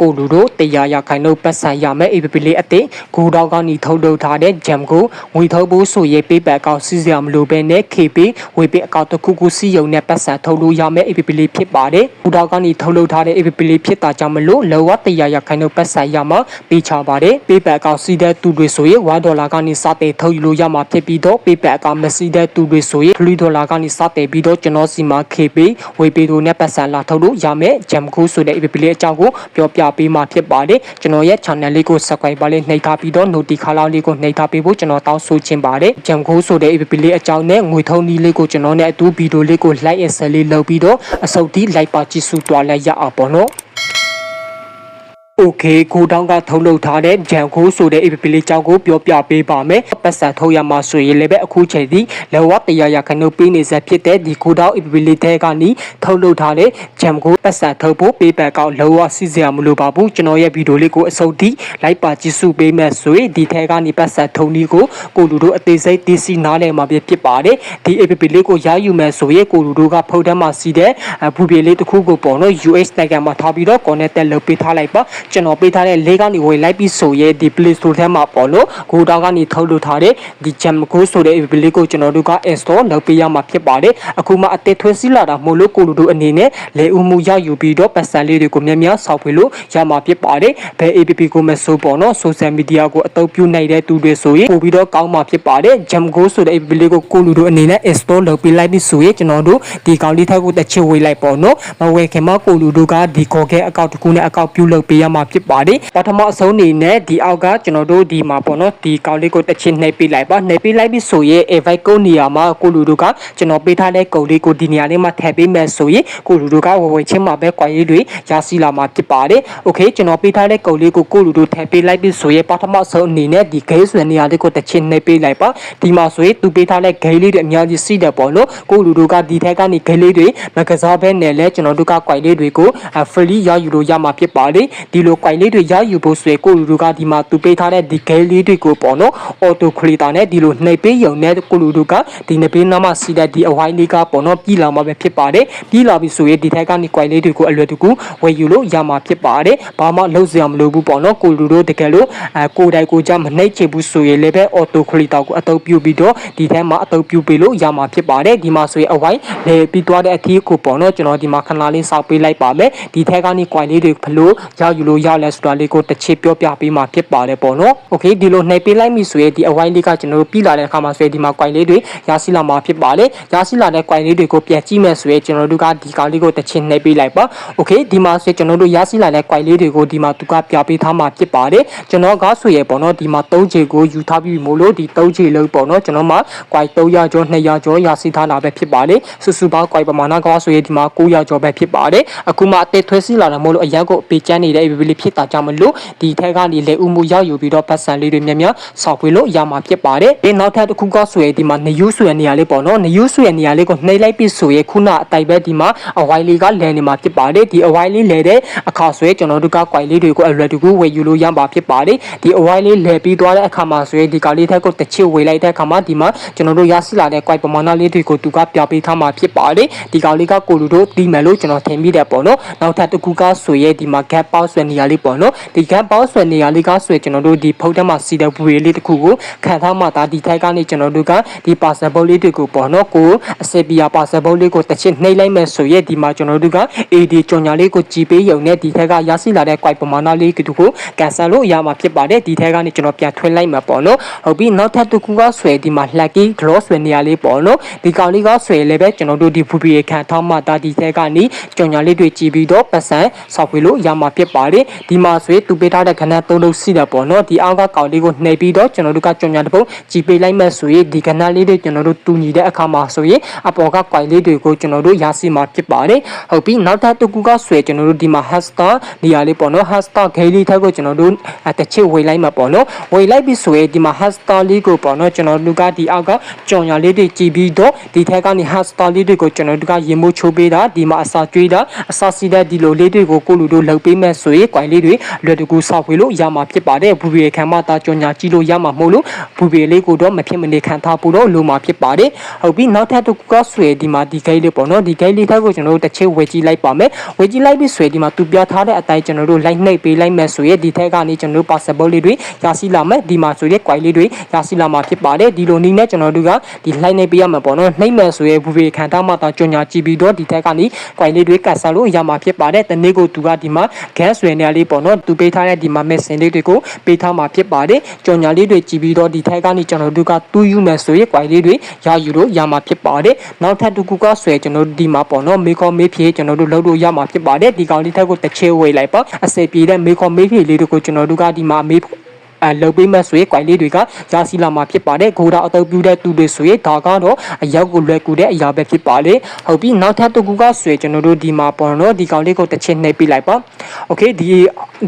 ကိုလူတို့တရားရခိုင်တို့ပတ်ဆိုင်ရမယ် APP လေးအသစ်ဂူတောက်ကနေထုတ်လုပ်ထားတဲ့ jam ကိုငွေထုတ်ဖို့ဆိုရင်ပေးပတ်အကောင့်စီးစရာမလိုဘဲနဲ့ KP ဝေပေးအကောင့်တစ်ခုခုစီးရုံနဲ့ပတ်စံထုတ်လို့ရမယ် APP လေးဖြစ်ပါတယ်ဂူတောက်ကနေထုတ်လုပ်ထားတဲ့ APP လေးဖြစ်တာကြောင့်မလို့လောဝတရားရခိုင်တို့ပတ်ဆိုင်ရမှာပေးချပါတယ်ပေးပတ်အကောင့်စီးတဲ့သူတွေဆိုရင်1ဒေါ်လာကနေစတဲ့ထုတ်ယူလို့ရမှာဖြစ်ပြီးတော့ပေးပတ်အကောင့်မစီးတဲ့သူတွေဆိုရင်3ဒေါ်လာကနေစတဲ့ပြီးတော့ကျွန်တော်စီမှာ KP ဝေပေးတို့နဲ့ပတ်စံလာထုတ်လို့ရမယ် jam ကိုဆိုတဲ့ APP လေးအကြောင်းကိုပြောပြပေးမှာဖြစ်ပါတယ်ကျွန်တော်ရဲ့ channel လေးကို subscribe ပါလေးနှိပ်ထားပြီးတော့ notification လေးကိုနှိပ်ထားပေးဖို့ကျွန်တော်တောင်းဆိုချင်ပါတယ်ကြံခိုးဆိုတဲ့ APP လေးအကြောင်းနဲ့ငွေထုံးနည်းလေးကိုကျွန်တော်နဲ့အတူဗီဒီယိုလေးကို like and share လေးလုပ်ပြီးတော့အစုပ်တီး like ပါကြည့်စုတွားလိုက်ရအောင်ပေါ့နော် Okay ကိုတောင်းကထုတ်လုပ်ထားတဲ့ဂျန်ခိုးဆိုတဲ့ APP လေးကြောင်းကိုပြောပြပေးပါမယ်။ပတ်စံထုတ်ရမှာဆိုရင်လည်းပဲအခုချိန်ဒီလောဝတရားရခဏုပ်ပေးနေဆက်ဖြစ်တဲ့ဒီကိုတောင်း APP လေးတဲ့ကနေထုတ်လုပ်ထားတဲ့ဂျန်ခိုးပတ်စံထုတ်ဖို့ပေးပတ်ကောက်လောဝစီစရာမလိုပါဘူး။ကျွန်တော်ရဲ့ဗီဒီယိုလေးကိုအစုံထိလိုက်ပါကြည့်စုပေးမယ်ဆိုရင်ဒီထဲကနေပတ်စံထုံနည်းကိုကိုလူတို့အသေးစိတ်သိစီနားလည်မှာပြဖြစ်ပါတယ်။ဒီ APP လေးကိုရယူမယ်ဆိုရင်ကိုလူတို့ကဖုန်းထဲမှာစီတဲ့ဘူပြေလေးတစ်ခုကိုပေါ့နော် US နိုင်ငံမှာထားပြီးတော့ connect လုပ်ပေးထားလိုက်ပါ။ကျွန်တော်ပေးထားတဲ့လေးကနေဝင်လိုက်ပြီးဆိုရဲဒီ Play Store ထဲမှာပေါ့လို့ကိုတောင်းကနေထုတ်လုပ်ထားတဲ့ဒီ Jam Go ဆိုတဲ့ app လေးကိုကျွန်တော်တို့က install လုပ်ပေးရမှာဖြစ်ပါတယ်အခုမှအသစ်ထွင်းစီလာတာမို့လို့ကိုလူတို့အနေနဲ့လေဦးမှုရယူပြီးတော့ပတ်စံလေးတွေကိုများများဆောက်ဖွေလို့ရမှာဖြစ်ပါတယ်ဘယ် app ကိုမဆိုပေါ့နော် social media ကိုအသုံးပြုနိုင်တဲ့သူတွေဆိုရင်ပို့ပြီးတော့ကောင်းမှာဖြစ်ပါတယ် Jam Go ဆိုတဲ့ app လေးကိုကိုလူတို့အနေနဲ့ install လုပ်ပေးလိုက်ပြီးဆိုရင်ကျွန်တော်တို့ဒီကောင်လေးထက်ကိုတစ်ချက်ဝေးလိုက်ပေါ့နော်မဝယ်ခင်မှာကိုလူတို့ကဒီခေါ်ခဲအကောင့်တစ်ခုနဲ့အကောင့်ပြုလုပ်ပေးရမှာမှာဖြစ်ပါတယ်ပထမအဆုံးအနေနဲ့ဒီအောက်ကကျွန်တော်တို့ဒီမှာပေါ့နော်ဒီကောင်လေးကိုတစ်ချင်းနှိပ်ပေးလိုက်ပါနှိပ်ပေးလိုက်ပြီးဆိုရင် invite ကိုနေရာမှာကိုလူတို့ကကျွန်တော်ပေးထားတဲ့ကုံလေးကိုဒီနေရာလေးမှာထည့်ပေးမယ်ဆိုရင်ကိုလူတို့ကဝဝချင်းမှာပဲကွာရေးတွေရရှိလာမှာဖြစ်ပါတယ် okay ကျွန်တော်ပေးထားတဲ့ကုံလေးကိုကိုလူတို့ထည့်ပေးလိုက်ပြီးဆိုရင်ပထမအဆုံးအနေနဲ့ဒီ gain ဆိုတဲ့နေရာလေးကိုတစ်ချင်းနှိပ်ပေးလိုက်ပါဒီမှာဆိုရင်သူပေးထားတဲ့ gain လေးတွေအများကြီးရှိတယ်ပေါ့လို့ကိုလူတို့ကဒီထက်ကနေ gain လေးတွေမကစားဘဲနဲ့လဲကျွန်တော်တို့ကကွာရေးတွေကို free ရယူလို့ရမှာဖြစ်ပါတယ်ဒီလိုကွာလေးတွေရယူဖို့ဆိုရင်ကိုလူတို့ကဒီမှာသူပေးထားတဲ့ဒီ gate လေးတွေကိုပေါ့နော် auto creator နဲ့ဒီလိုနှိပ်ပေးရုံနဲ့ကိုလူတို့ကဒီနှစ်ပေးနားမှာစီးတဲ့ဒီအဝိုင်းလေးကပေါ့နော်ပြည်လာမှာပဲဖြစ်ပါတယ်ပြည်လာပြီဆိုရင်ဒီထက်ကနေကွာလေးတွေကိုအလွယ်တကူဝယ်ယူလို့ရမှာဖြစ်ပါတယ်ဘာမှလုပ်စရာမလိုဘူးပေါ့နော်ကိုလူတို့တကယ်လို့အဲကိုတိုင်ကိုကြမနှိပ်ချဘူးဆိုရင်လည်းပဲ auto creator ကိုအသုံးပြုပြီးတော့ဒီထဲမှာအသုံးပြုပေးလို့ရမှာဖြစ်ပါတယ်ဒီမှာဆိုရင်အဝိုင်းလေပြီးသွားတဲ့အထီးကိုပေါ့နော်ကျွန်တော်ဒီမှာခဏလေးစောက်ပေးလိုက်ပါမယ်ဒီထက်ကနေကွာလေးတွေဘလို့ရယူလို့လိုရလဲဆိုတာလေးကိုတစ်ချက်ပြောပြပေးမှာဖြစ်ပါတယ်ပေါ့နော်။ Okay ဒီလိုနှိပ်ပေးလိုက်ပြီဆိုရင်ဒီအဝိုင်းလေးကကျွန်တော်တို့ပြီးလာတဲ့အခါမှာဆိုရင်ဒီမှာ coin လေးတွေရရှိလာမှာဖြစ်ပါလေ။ရရှိလာတဲ့ coin လေးတွေကိုပြန်ကြည့်မယ်ဆိုရင်ကျွန်တော်တို့ကဒီကောင်လေးကိုတစ်ချက်နှိပ်ပေးလိုက်ပါ။ Okay ဒီမှာဆိုကျွန်တော်တို့ရရှိလာတဲ့ coin လေးတွေကိုဒီမှာသူကပြပေးထားမှာဖြစ်ပါတယ်။ကျွန်တော်ကဆိုရင်ပေါ့နော်ဒီမှာ၃ချေကိုယူထားပြီးမို့လို့ဒီ၃ချေလုံးပေါ့နော်ကျွန်တော်မှာ coin 300ကျော်200ကျော်ရရှိထားတာပဲဖြစ်ပါလေ။စုစုပေါင်း coin ပမာဏကဆိုရင်ဒီမှာ900ကျော်ပဲဖြစ်ပါတယ်။အခုမှအသက်သွေးစီလာတာမို့လို့အရန်ကိုပေးချမ်းနေတဲ့ availability ဖြစ်တာကြောင့်မလို့ဒီထက်ကနေလေဥမှုရောက်ယူပြီးတော့ပတ်စံလေးတွေများများဆောက်ဖွေလို့ရမှာဖြစ်ပါတယ်ဒီနောက်ထပ်တစ်ခုကဆိုရင်ဒီမှာနယူးဆိုရနေရာလေးပေါ့နော်နယူးဆိုရနေရာလေးကိုနှိပ်လိုက်ပြီးဆိုရင်ခုနအတိုက်ပဲဒီမှာအဝိုင်းလေးကလဲနေမှာဖြစ်ပါတယ်ဒီအဝိုင်းလေးလဲတဲ့အခါဆိုရင်ကျွန်တော်တို့ကကွိုင်လေးတွေကိုအလွယ်တကူဝယ်ယူလို့ရမှာဖြစ်ပါတယ်ဒီအဝိုင်းလေးလဲပြီးသွားတဲ့အခါမှာဆိုရင်ဒီကောင်လေးထက်ကိုတစ်ချစ်ဝေလိုက်တဲ့အခါမှာဒီမှာကျွန်တော်တို့ရရှိလာတဲ့ကွိုင်ပမာဏလေးတွေကိုသူကပြပေးထားမှာဖြစ်ပါတယ်ဒီကောင်လေးကကိုလူတို့ဒီမယ်လို့ကျွန်တော်ထင်မိတယ်ပေါ့နော်နောက်ထပ်တစ်ခုကဆိုရင်ဒီမှာ gap box ဆွဲနေရာလေးပေါ့နော်ဒီ gap box ဆွဲနေရာလေးကဆိုရင်ကျွန်တော်တို့ဒီဖုန်းထဲမှာစီတဲ့ဘူရီလေးတစ်ခုကိုခံထားမှဒါဒီထိုက်ကနေကျွန်တော်တို့ကဒီ parcel box လေးတွေကိုပေါ့နော်ကိုအစစ်ပီယာ parcel box လေးကိုတစ်ချစ်နှိပ်လိုက်မယ်ဆိုရင်ဒီမှာကျွန်တော်တို့က AD ကြော်ညာလေးကိုကြည်ပေးရုံနဲ့ဒီထက်ကရရှိလာတဲ့ quite ပမာဏလေးကိုကန်ဆယ်လို့ရမှာဖြစ်ပါတယ်ဒီထက်ကနေကျွန်တော်ပြန်ထွင်းလိုက်မှာပေါ့နော်ဟုတ်ပြီနောက်ထပ်တစ်ခုကဆွဲဒီမှာ lucky gloss ဆွဲနေရာလေးပေါ့နော်ဒီကောင်လေးကဆွဲလည်းပဲကျွန်တော်တို့ဒီ VPA ခံထားမှဒါဒီထက်ကနေကြော်ညာလေးတွေကြည်ပြီးတော့ပတ်စံဆောက်ဖွေလို့ရမှာဖြစ်ပါတယ်ဒီမှာဆွဲသူပေးထားတဲ့ခဏသုံးလုံးစီတာပေါ့နော်ဒီအောက်ကကောင်လေးကိုနှိပ်ပြီးတော့ကျွန်တော်တို့ကကြော်ညာတစ်ပုံကြည်ပေးလိုက်မယ်ဆိုရင်ဒီခဏလေးတွေကျွန်တော်တို့တူညီတဲ့အခါမှာဆိုရင်အပေါ်ကကွိုင်လေးတွေကိုကျွန်တော်တို့ရရှိမှာဖြစ်ပါတယ်ဟုတ်ပြီနောက်ထပ်တစ်ခုကဆွဲကျွန်တော်တို့ဒီမှာ hashtag နေရာလေးပေါ့နော် hashtag ဂိမ်းလေးထက်ကိုကျွန်တော်တို့တစ်ချစ်ဝေလိုက်မှာပေါ့နော်ဝေလိုက်ပြီဆိုရင်ဒီမှာ hashtag လေးကိုပေါ့နော်ကျွန်တော်တို့ကဒီအောက်ကကြော်ညာလေးတွေကြည်ပြီးတော့ဒီထက်ကနေ hashtag လေးတွေကိုကျွန်တော်တို့ကရေမိုးချိုးပေးတာဒီမှာအစာကျွေးတာအစာစီတဲ့ဒီလိုလေးတွေကိုကိုလူတို့လှုပ်ပေးမဲ့ဆိုရင်ကွိုင်လေးတွေလွယ်တကူစောက်ဝေလို့ရမှာဖြစ်ပါတယ်ဘူဘီခံမတာကြော်ညာကြည့်လို့ရမှာမဟုတ်လို့ဘူဘီလေးကိုတော့မဖြစ်မနေခံထားဖို့တော့လိုမှာဖြစ်ပါတယ်ဟုတ်ပြီနောက်ထပ်တစ်ခုကဆွေဒီမှာဒီဂိတ်လေးပေါ့နော်ဒီဂိတ်လေးထက်ကိုကျွန်တော်တို့တစ်ချက်ဝေကြည့်လိုက်ပါမယ်ဝေကြည့်လိုက်ပြီးဆွေဒီမှာသူပြထားတဲ့အတိုင်းကျွန်တော်တို့လိုက်နှိပ်ပေးလိုက်မယ်ဆိုရင်ဒီထက်ကနေကျွန်တော်တို့ possible လေးတွေရရှိလာမယ်ဒီမှာဆိုရင် quite လေးတွေရရှိလာမှာဖြစ်ပါတယ်ဒီလိုနည်းနဲ့ကျွန်တော်တို့ကဒီလိုက်နှိပ်ပေးရမှာပေါ့နော်နှိပ်မယ်ဆိုရင်ဘူဘေခံထားမှတော့ကြော်ညာကြည့်ပြီးတော့ဒီထက်ကနေ quite လေးတွေကတ်ဆာလို့ရမှာဖြစ်ပါတယ်တနေ့ကိုသူကဒီမှာ gas ဆွေနေရာလေးပေါ့နော်သူပေးထားတဲ့ဒီမှာ message လေးတွေကိုပေးထားမှာဖြစ်ပါတယ်ကြော်ညာလေးတွေကြည့်ပြီးတော့ဒီထက်ကနေကျွန်တော်တို့ကတူးယူမယ်ဆိုရင် quite လေးတွေရယူလို့ရမှာဖြစ်ပါတယ်နောက်ထပ်တစ်ခုကဆွဲကျွန်တော်တို့ဒီမှာပေါ့နော်မေကောမေးဖြေကျွန်တော်တို့လုပ်လို့ရမှာဖြစ်ပါတယ်ဒီကောင်လေးထက်ကိုတစ်ချေဝေးလိုက်ပါအစိပ်ပြေတဲ့မေကောမေးဖြေလေးတွေကိုကျွန်တော်တို့ကဒီမှာမေး အလုပ်ပေးမဲ့ဆိုရင် gain လေးတွေကရရှိလာမှာဖြစ်ပါတယ်ဂိုဒါအတုပ်ပြူတဲ့သူတွေဆိုရင်ဒါကတော့အရောက်ကိုလွယ်ကူတဲ့အရာပဲဖြစ်ပါလေဟုတ်ပြီနောက်ထပ်တစ်ခုကဆိုရင်ကျွန်တော်တို့ဒီမှာပေါ်တော့ဒီကောင်လေးကိုတစ်ချက်နှိပ်ပြလိုက်ပါ okay ဒီ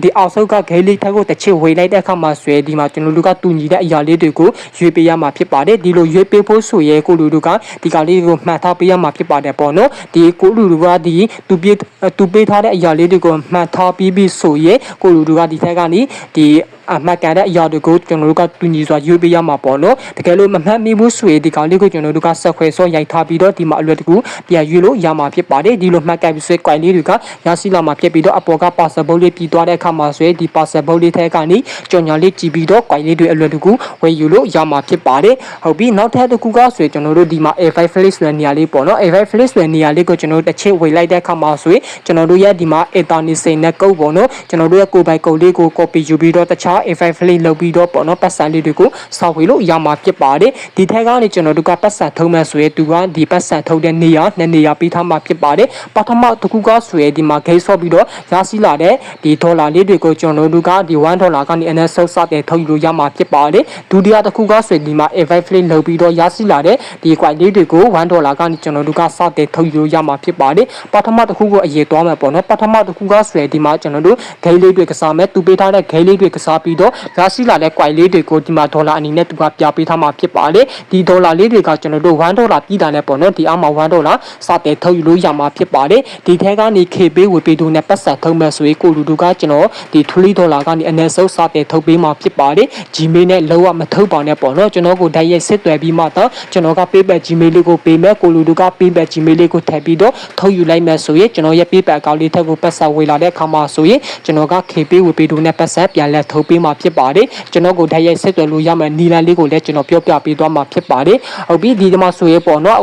ဒီအောက်ဆုံးကဂဲလေးထက်ကိုတစ်ချက်ဝေလိုက်တဲ့အခါမှာဆိုရင်ဒီမှာကျွန်တော်တို့ကတူညီတဲ့အရာလေးတွေကိုရွေးပေးရမှာဖြစ်ပါတယ်ဒီလိုရွေးပေးဖို့ဆိုရင်ကိုလူတို့ကဒီကောင်လေးကိုမှတ်ထားပေးရမှာဖြစ်ပါတယ်ပေါ့နော်ဒီကိုလူတို့ကဒီသူပြေသူပေးထားတဲ့အရာလေးတွေကိုမှတ်ထားပြီးပြီဆိုရင်ကိုလူတို့ကဒီထက်ကနေဒီ အမှတ်ကန်တဲ့အရာတွေကိုကျွန်တော်တို့ကတူညီစွာရွေးပေးရမှာပေါ့နော်တကယ်လို့မမှတ်မိဘူးဆိုရင်ဒီကောင်လေးကိုကျွန်တော်တို့ကဆက်ခွဲစောရိုက်ထားပြီးတော့ဒီမှာအလွယ်တကူပြန်ရွေးလို့ရမှာဖြစ်ပါတယ်ဒီလိုမှတ်ကန်ပြီးဆိုရင် quite လေးတွေကရရှိလာမှာဖြစ်ပြီးတော့အပေါ်က possible လေးပြီးသွားတဲ့အခါမှာဆိုရင်ဒီ possible လေးထဲကနေကြော်ညာလေးကြည့်ပြီးတော့ quite လေးတွေအလွယ်တကူဝယ်ယူလို့ရမှာဖြစ်ပါတယ်ဟုတ်ပြီနောက်ထပ်တစ်ခုကဆိုရင်ကျွန်တော်တို့ဒီမှာ A5 flip ဆိုတဲ့နေရာလေးပေါ့နော် A5 flip ဆိုတဲ့နေရာလေးကိုကျွန်တော်တို့တစ်ချက်ဝေလိုက်တဲ့အခါမှာဆိုရင်ကျွန်တော်တို့ရဲ့ဒီမှာ eternity စိန်နဲ့ကုတ်ပေါ့နော်ကျွန်တော်တို့ရဲ့ကိုယ်ပိုင်ကုတ်လေးကို copy ယူပြီးတော့တခြား A5 flip လုပ်ပြီးတော့ပေါ့နော်ပတ်စံလေးတွေကိုစောက်ဝေလို့ရမှာဖြစ်ပါတယ်ဒီထက်ကနေကျွန်တော်တို့ကပတ်စံထုံးမဲ့ဆိုရင်သူကဒီပတ်စံထုံးတဲ့နေရာနှစ်နေရာပေးထားမှာဖြစ်ပါတယ်ပထမတစ်ခုကဆိုရင်ဒီမှာ gate ဆော့ပြီးတော့ရရှိလာတဲ့ဒီဒေါ်လာလေးတွေကိုကျွန်တော်တို့ကဒီ1ဒေါ်လာကနေအနည်းဆုံးစတဲ့ထုတ်ယူလို့ရမှာဖြစ်ပါတယ်ဒုတိယတစ်ခုကဆိုရင်ဒီမှာ A5 flip လုပ်ပြီးတော့ရရှိလာတဲ့ဒီ quite လေးတွေကို1ဒေါ်လာကနေကျွန်တော်တို့ကစတဲ့ထုတ်ယူလို့ရမှာဖြစ်ပါတယ်ပထမတစ်ခုကိုအရေးသွားမယ်ပေါ့နော်ပထမတစ်ခုကဆိုရင်ဒီမှာကျွန်တော်တို့ gate လေးတွေကစားမယ်သူပေးထားတဲ့ gate လေးတွေကစားပြီးတော့ရရှိလာတဲ့ quite လေးတွေကိုဒီမှာဒေါ်လာအနေနဲ့သူကပြပေးထားမှာဖြစ်ပါတယ်ဒီဒေါ်လာလေးတွေကကျွန်တော်တို့1ဒေါ်လာပြည်တာနဲ့ပေါ့နော်ဒီအမှ1ဒေါ်လာစတဲ့ထုတ်ယူလို့ရမှာဖြစ်ပါတယ်ဒီထဲကနေ KB ဝေပေးသူနဲ့ပတ်ဆက်ထုံးမဲ့ဆိုရင်ကိုလူတို့ကကျွန်တော်ဒီ3ဒေါ်လာကနေအနည်းဆုံးစတဲ့ထုတ်ပေးမှာဖြစ်ပါတယ် Gmail နဲ့လုံးဝမထုတ်ပါနဲ့ပေါ့နော်ကျွန်တော်ကိုဓာတ်ရိုက်ဆက်သွယ်ပြီးမှတော့ကျွန်တော်က PayPal Gmail လေးကိုပေးမယ်ကိုလူတို့က PayPal Gmail လေးကိုထည့်ပြီးတော့ထုတ်ယူလိုက်မယ်ဆိုရင်ကျွန်တော်ရဲ့ PayPal အကောင့်လေးထက်ကိုပတ်ဆက်ဝေလာတဲ့အခါမှာဆိုရင်ကျွန်တော်က KB ဝေပေးသူနဲ့ပတ်ဆက်ပြန်လဲထုတ်ပေးမှာဖြစ်ပါတယ်ကျွန်တော်ကိုဓာတ်ရိုက်ဆက်သွယ်လို့ရမယ်နီလာလေးကိုလည်းကျွန်တော်ပြောပြပေးသွားမှာဖြစ်ပါတယ်ဟုတ်ပြီဒီမှာဆိုရင်ပေါ့နော်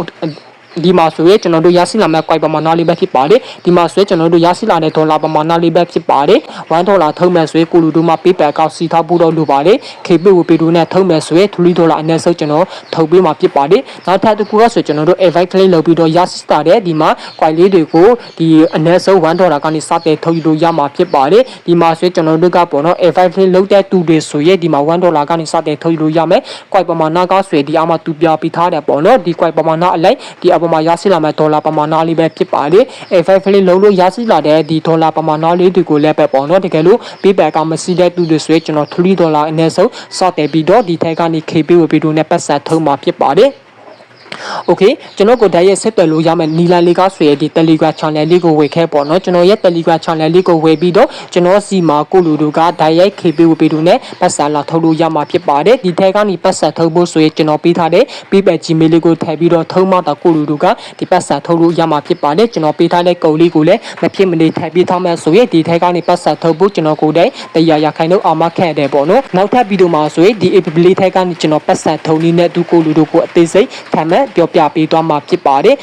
ဒီမှာဆိုရင်ကျွန်တော်တို့ရရှိလာမဲ့ quite ပမာဏလေးပဲဖြစ်ပါတယ်ဒီမှာဆိုရင်ကျွန်တော်တို့ရရှိလာတဲ့ဒေါ်လာပမာဏလေးပဲဖြစ်ပါတယ်1ဒေါ်လာထုံးမဲ့ဆိုရင်ကိုလူတို့မှာ PayPal အကောင့်စီထားဖို့တော့လိုပါတယ် KP ဝပေတို့နဲ့ထုံးမဲ့ဆိုရင်3ဒေါ်လာအနည်းဆုံးကျွန်တော်ထုတ်ပေးမှာဖြစ်ပါတယ်နောက်ထပ်တစ်ခုကဆိုကျွန်တော်တို့ invite claim လုပ်ပြီးတော့ရရှိလာတဲ့ဒီမှာ quite လေးတွေကိုဒီအနည်းဆုံး1ဒေါ်လာကနေစတဲ့ထုတ်ယူလို့ရမှာဖြစ်ပါတယ်ဒီမှာဆိုရင်ကျွန်တော်တို့ကပေါ့နော် invite claim လုပ်တဲ့သူတွေဆိုရင်ဒီမှာ1ဒေါ်လာကနေစတဲ့ထုတ်ယူလို့ရမယ် quite ပမာဏကဆိုရင်ဒီအမှသူပြပေးထားတယ်ပေါ့နော်ဒီ quite ပမာဏအလိုက်ဒီအပေါ်မှာရရှိလာမဲ့ဒေါ်လာပမာဏလေးပဲဖြစ်ပါတယ် A5 လေးလုံးလို့ရရှိလာတဲ့ဒီဒေါ်လာပမာဏလေးတွေကိုလည်းပဲပေါ့နော်တကယ်လို့ PayPal ကမရှိတဲ့သူတွေဆိုရင်ကျွန်တော်3ဒေါ်လာအနည်းဆုံးစတဲ့ပြီးတော့ဒီထက်ကနေ KB ဝယ်ပြီးတော့နဲ့ပတ်ဆက်ထုံးမှာဖြစ်ပါတယ် โอเคကျွန်တော်ကိုဓာတ်ရိုက်ဆက်သွယ်လို့ရမယ်နီလာလေးကဆိုရင်ဒီ Telegram channel လေးကိုဝေခဲ့ပေါ့နော်ကျွန်တော်ရဲ့ Telegram channel လေးကိုဝေပြီးတော့ကျွန်တော်စီမှာကိုလူတို့ကဓာတ်ရိုက် KB ဝေပြီးတော့နဲ့ပတ်စံလာထုတ်လို့ရမှာဖြစ်ပါတယ်ဒီထဲကနေပတ်စံထုတ်ဖို့ဆိုရင်ကျွန်တော်ပေးထားတဲ့ PayPal Gmail လေးကိုထည့်ပြီးတော့ထုံးမှတော့ကိုလူတို့ကဒီပတ်စံထုတ်လို့ရမှာဖြစ်ပါတယ်ကျွန်တော်ပေးထားတဲ့ကုန်လေးကိုလည်းမဖြစ်မနေထည့်ပြီးထားမယ်ဆိုရင်ဒီထဲကနေပတ်စံထုတ်ဖို့ကျွန်တော်ကိုယ်တိုင်တရားရခိုင်တော့အာမခံတယ်ပေါ့နော်နောက်ထပ်ဗီဒီယိုမှာဆိုရင်ဒီ app လေးထဲကနေကျွန်တော်ပတ်စံထုတ်နည်းနဲ့သူကိုလူတို့ကိုအသေးစိတ်ထပ်မံ ပြောပြပေးသွားမှာဖြစ်ပါတယ်